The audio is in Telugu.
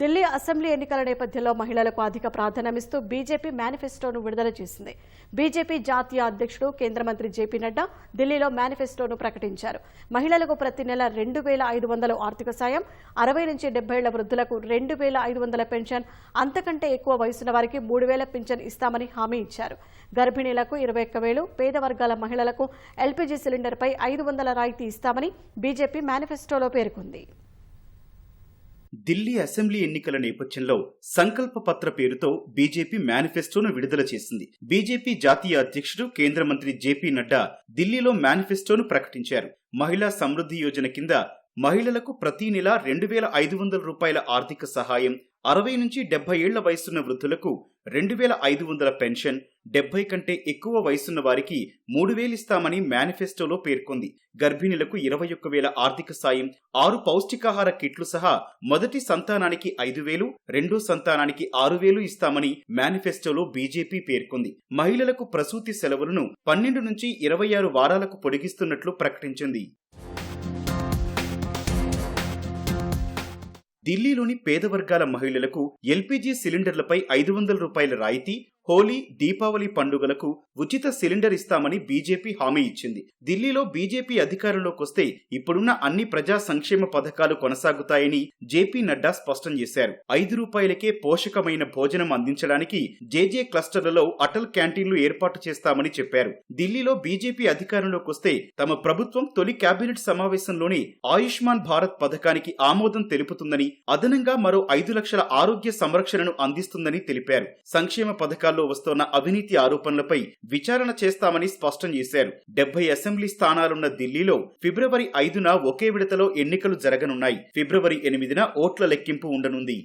ఢిల్లీ అసెంబ్లీ ఎన్నికల నేపథ్యంలో మహిళలకు అధిక ప్రాధాన్యమిస్తూ బీజేపీ మేనిఫెస్టోను విడుదల చేసింది. బీజేపీ జాతీయ అధ్యక్షుడు కేంద్ర మంత్రి జేపీ నడ్డా ఢిల్లీలో మేనిఫెస్టోను ప్రకటించారు. మహిళలకు ప్రతి నెల రెండు వేల ఐదు వందల ఆర్థిక సాయం అరవై నుంచి డెబ్బై ఏళ్ళ వృద్ధులకు రెండు వేల ఐదు వందల పెన్షన్ అంతకంటే ఎక్కువ వయసున్న వారికి మూడు వేల పింఛన్ ఇస్తామని హామీ ఇచ్చారు. గర్భిణీలకు ఇరవై ఒక్క వేలు పేద వర్గాల మహిళలకు ఎల్పీజీ సిలిండర్పై ఐదు వందల రాయితీ ఇస్తామని బీజేపీ మేనిఫెస్టోలో పేర్కొంది. ఢిల్లీ అసెంబ్లీ ఎన్నికల నేపథ్యంలో సంకల్ప పత్ర పేరుతో బీజేపీ మేనిఫెస్టోను విడుదల చేసింది. బీజేపీ జాతీయ అధ్యక్షుడు కేంద్ర మంత్రి జేపీ నడ్డా ఢిల్లీలో మేనిఫెస్టోను ప్రకటించారు. మహిళా సమృద్ధి యోజన కింద మహిళలకు ప్రతి నెల రెండు వేల ఐదు వందల రూపాయల ఆర్థిక సహాయం అరవై నుంచి డెబ్బై ఏళ్ళ వయసున్న వృద్ధులకు రెండు వేల ఐదు వందల పెన్షన్ డెబ్బై కంటే ఎక్కువ వయసున్న వారికి మూడు వేలిస్తామని మేనిఫెస్టోలో పేర్కొంది. గర్భిణులకు ఇరవై ఒక్క వేల ఆర్థిక సాయం ఆరు పౌష్టికాహార కిట్లు సహా మొదటి సంతానానికి ఐదు వేలు రెండో సంతానానికి ఆరు వేలు ఇస్తామని మేనిఫెస్టోలో బీజేపీ పేర్కొంది. మహిళలకు ప్రసూతి సెలవులను పన్నెండు నుంచి ఇరవై ఆరు వారాలకు పొడిగిస్తున్నట్లు ప్రకటించింది. ఢిల్లీలోని పేద వర్గాల మహిళలకు ఎల్పీజీ సిలిండర్లపై ఐదు వందల రూపాయల రాయితీ హోలీ దీపావళి పండుగలకు ఉచిత సిలిండర్ ఇస్తామని బీజేపీ హామీ ఇచ్చింది. ఢిల్లీలో బీజేపీ అధికారంలోకి వస్తే ఇప్పుడున్న అన్ని ప్రజా సంక్షేమ పథకాలు కొనసాగుతాయని జేపీ నడ్డా స్పష్టం చేశారు. ఐదు రూపాయలకే పోషకమైన భోజనం అందించడానికి జేజే క్లస్టర్లలో అటల్ క్యాంటీన్లు ఏర్పాటు చేస్తామని చెప్పారు. ఢిల్లీలో బీజేపీ అధికారంలోకి వస్తే తమ ప్రభుత్వం తొలి కేబినెట్ సమావేశంలోనే ఆయుష్మాన్ భారత్ పథకానికి ఆమోదం తెలుపుతుందని అదనంగా మరో ఐదు లక్షల ఆరోగ్య సంరక్షణను అందిస్తుందని తెలిపారు. సంక్షేమ పథకాల్లో వస్తోన్న అవినీతి ఆరోపణలపై విచారణ చేస్తామని స్పష్టం చేశారు. డెబ్బై అసెంబ్లీ స్థానాలున్న ఢిల్లీలో ఫిబ్రవరి ఐదున ఒకే విడతలో ఎన్నికలు జరగనున్నాయి. ఫిబ్రవరి ఎనిమిదిన ఓట్ల లెక్కింపు ఉండనుంది.